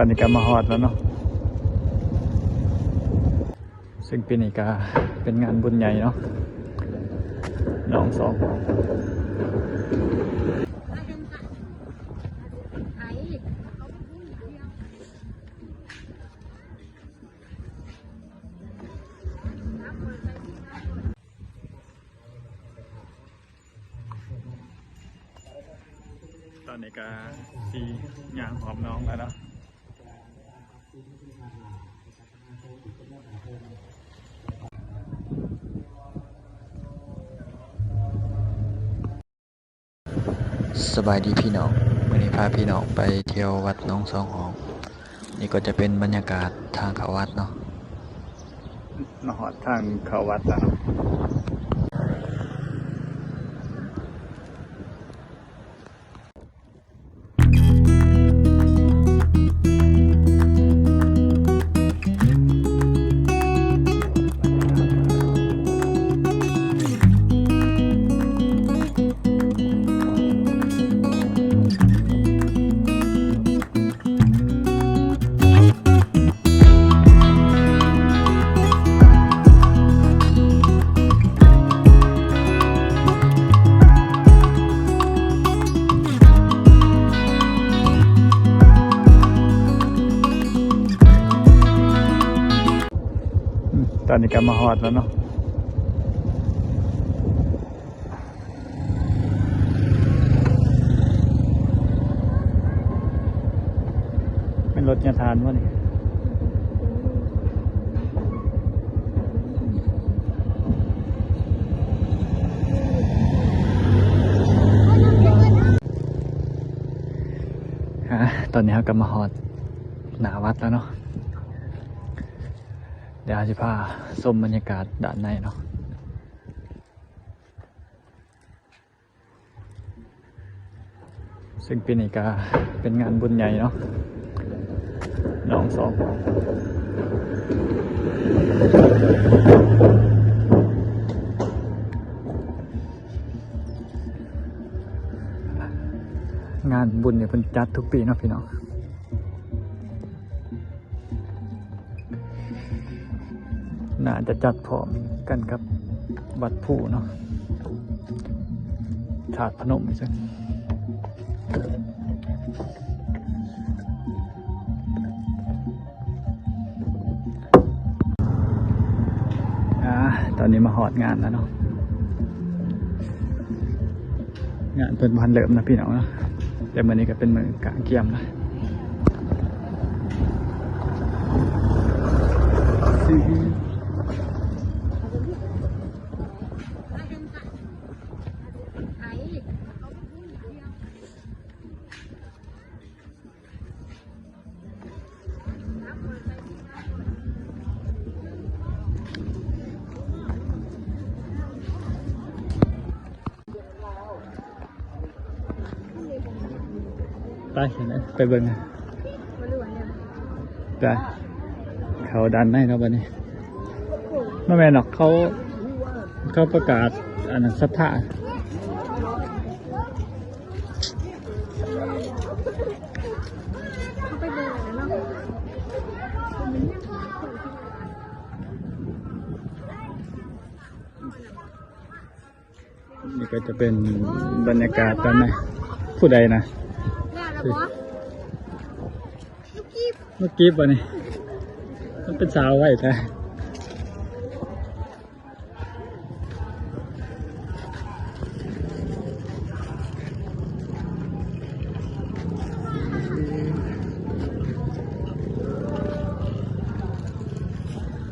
ตอนนี้ก็มาฮอดแล้วเนาะซึ่งปีนี้ก็เป็นงานบุญใหญ่เนาะหนองสองตอนนี้ก็สียางหอมน้องแล้วเนาะ บายดีพี่น้องวันนี้พาพี่น้องไปเที่ยววัดน้องสองหอง นี่ก็จะเป็นบรรยากาศทางเขาวัดเนาะมาหอดทางเขาวัดแล้ว ก็มาหอดแล้วเนาะเป็นรถยาทานวะนี่ฮะตอนนี้เราก็มาฮอดหนาวัดแล้วเนาะ ดี๋ยวเราจะพาชมบรรยากาศด้านในเนาะซึ่งปีนี้ก็เป็นงานบุญใหญ่เนาะหนองสองงานบุญเนี่ยเพิ่นจัดทุกปีเนาะพี่น้อง น่าจะจัดพร้อมกันกับวัดผู้เนาะถาดพนมใช่อ่าตอนนี้มาหอดงานแล้วเนาะ งานเป็นพันเริ่มนะพี่น้องเนาะ แต่มือนี้ก็เป็นมือกางเกียมนะ ไปเห็นไหมไปเบิ่งอะไปเขาดันให้ครับวันนี้ไม่แม่นหรอกเขา เขาประกาศอันนั้นสัทธานี่ก็จะเป็นบรรยากาศตอนนี้ผู้ใดนะ เมื่อกี้ป่ะนี่มันเป็นสาวไว้แต่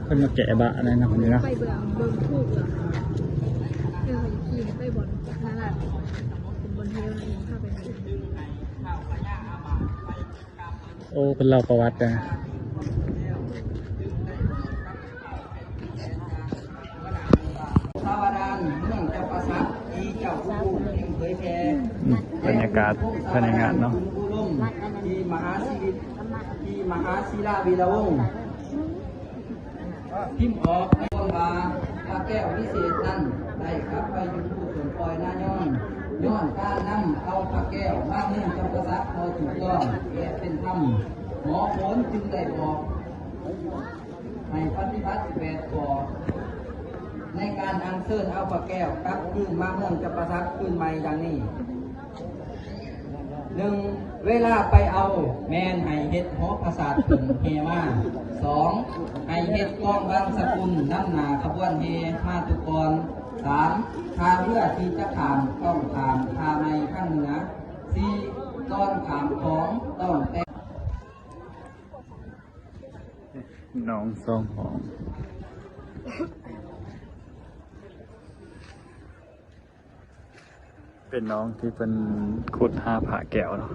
เป็นมาแกะบะอะไรนะคนนี้นะไปเบื่อเบิ่งถูกเหรอเออขี่ไปบ่อนนั่นแหละเป็นบนเทลนะยังเข้าไปไหน โอ้เป็นเราประวัตินะสาวดานเมืองเจ้าประสักที่เจ้าผู้ผู้เผยแผ่อืมบรรยากาศภายในงานเนาะผู้ร่มที่มหาศิริที่มหาศิลาวีระวงศ์พิมพ์ออกในบนบาพระแก้ววิเศษนั้นได้กลับไปอยู่ผู้ส่วนปล่อยหน้าย้อน ย้อนการนำเอาพระแก้วมาเนื่องจ้าประสักพอถูกต้องและเป็นธรรมหมอผลจึงได้บอกให้ปฏิบัติแปดก่อในการอัญเชิญเอาพระแก้วกลับคืนมาเมืองจะประทับคืนใหม่ดังนี้หนึ่งเวลาไปเอาแมนให้เฮ็ดหอประสาทขึ้นเฮมาสองให้เฮ็ดกล้องบางสกุลน้ำหนาขบวนเฮมาตุกร สามทาเพื่อที่จะขามต้องขามทาในข้างเหนือสี่ต้อนขามของต้องแต่น้องสองหอง เป็นน้องที่เป็นขุดหาผาแก้วเนาะ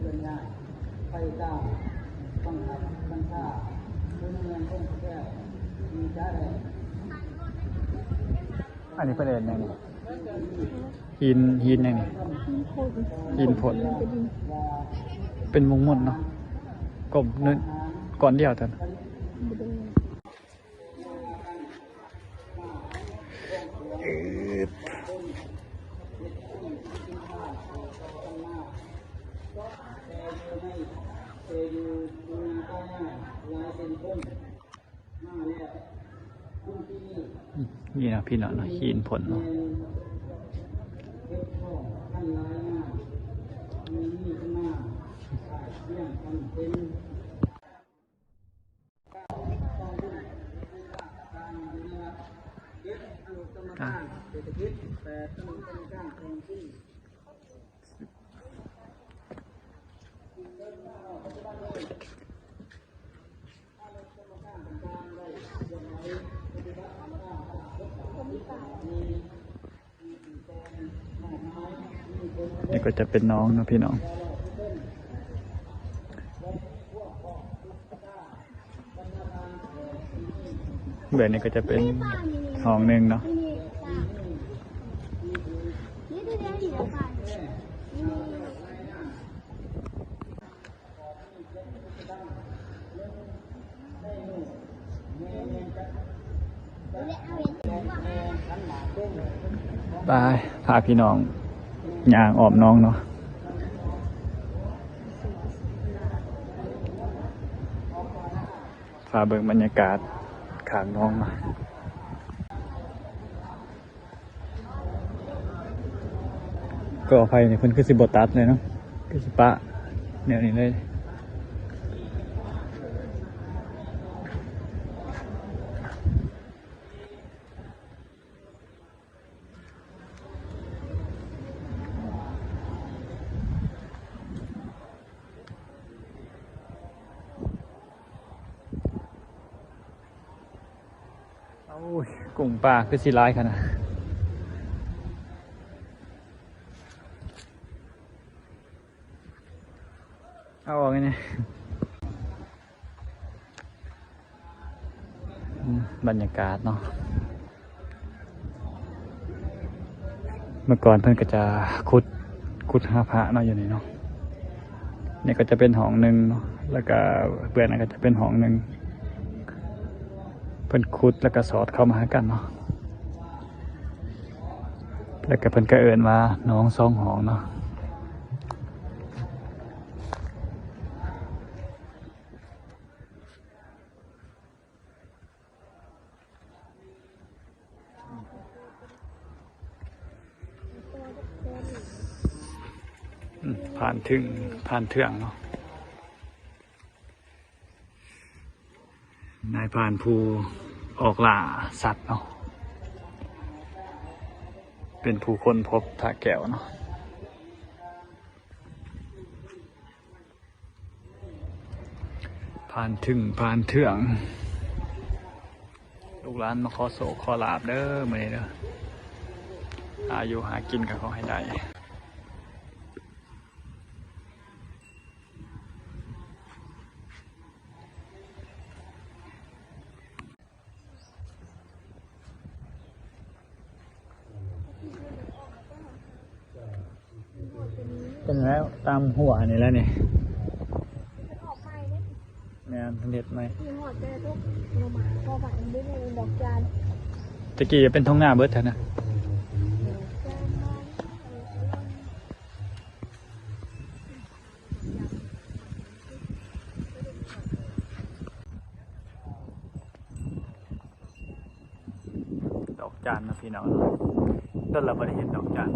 เรื่องง่ายไฟเจ้าต้องทำบัญชาคุณเงินต้องแก้มีจ้าเลย อันนี้ประเด็นยังไงหินหินยังไงที่โคตรหินผลเป็นดินเป็นมุงมุนเนาะกลมนึงก่อนเดียวแต่บ่ได้ นี่นะพี่น้องเนาะหินผลเนาะอะ นี่ก็จะเป็นน้องนะพี่น้อง แบบนี้ก็จะเป็นห้องหนึ่งเนาะ นี่นี่นี่นี่ป่านี่นี่ ไปพาพี่น้องย่างออมน้องเนาะพาเบิ่งบรรยากาศขางน้องมาก็อภัยในคนคือสิบตัดเลยเนาะคือสิปะแนวนี้เลย โอ้ยกุ้ง ปลาคือสิร้ายขนาดเอาออกไงเนี่ยบรรยากาศเนาะ เมื่อก่อนเพิ่อนก็จะขุดขุดหาพระเนาะอยู่นี่เนาะ นี่ก็จะเป็นห้องหนึ่งเนาะ แล้วก็เพื่อนก็จะเป็นห้องหนึ่ง พิ่นขุดแล้วก็สอดเข้ามาหากันเนาะแล้วก็เพิ่นก็เอิ้นว่าน้องสองหองเนาะผ่านถึงผ่านเถื่องเนาะนายพรานภู ออกล่าสัตว์เนาะเป็นผู้คนพบท่าแก้วเนาะผ่านถึงผ่านเถื่องลูกหลานมาขอโศกขอลาบเด้อมื่อนี้เด้ออายุหากินกับเขาให้ได้ นแล้วตามหัวนี่แล้วนี่มันออกไปเนี่ยแม่นเด็ดไหมมีหอดเจอทุกโนมาพอฝันได้ในดอกจานตะกี้เป็นท้องหน้าเบิดเถอะนะจานมันดอกจานนะพี่น้องต้นเราไม่ได้เห็นดอกจาน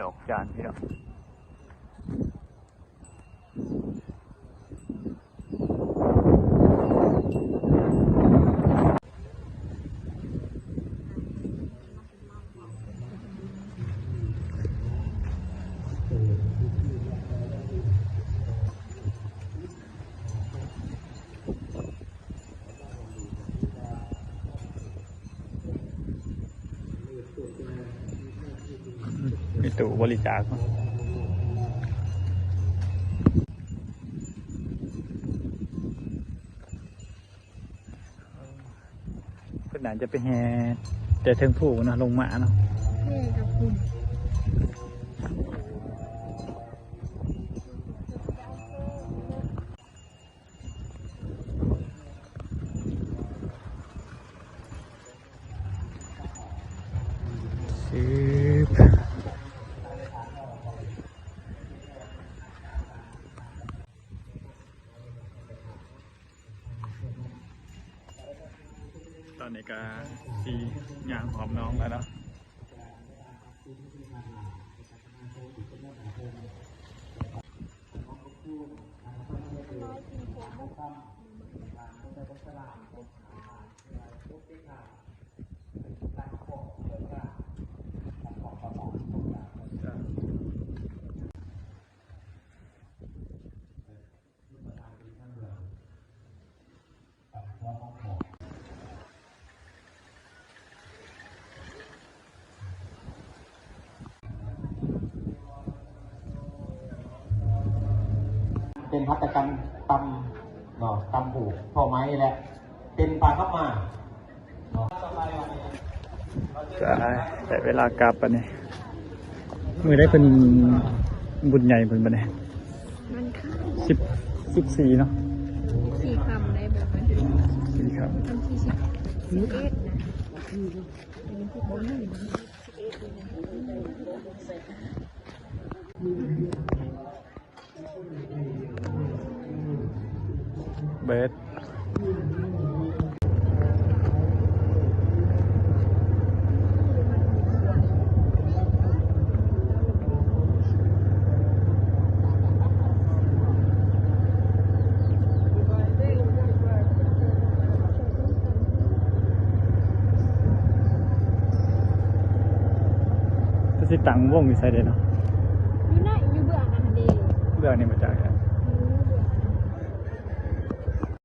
ดอกจานพี่น้องมีตู้ บริจาคมั้งเพื่อนาจจะไปแห่แต่เทิงผู้นะลงมาเนาะ ตอนนี้ก็สียางหอมน้องแล้วเนาะ เป็นพัตกรรมตำเนาะตำผูกท่อไม้แหละเป็นปลาข้ามาเนาะจะแต่เวลากลับปะเนี่ยมือได้เป็นบุญใหญ่เป็นปะเนี่ยมันข้าวสิบสิบสี่เนาะสี่คำได้แบบนั้นสี่ครับคำที่สิบสิบเอ็ดนะเป็นที่ผมไม่เห็นสิบเอ็ด เลยนะเบิร์ดก็สิตัง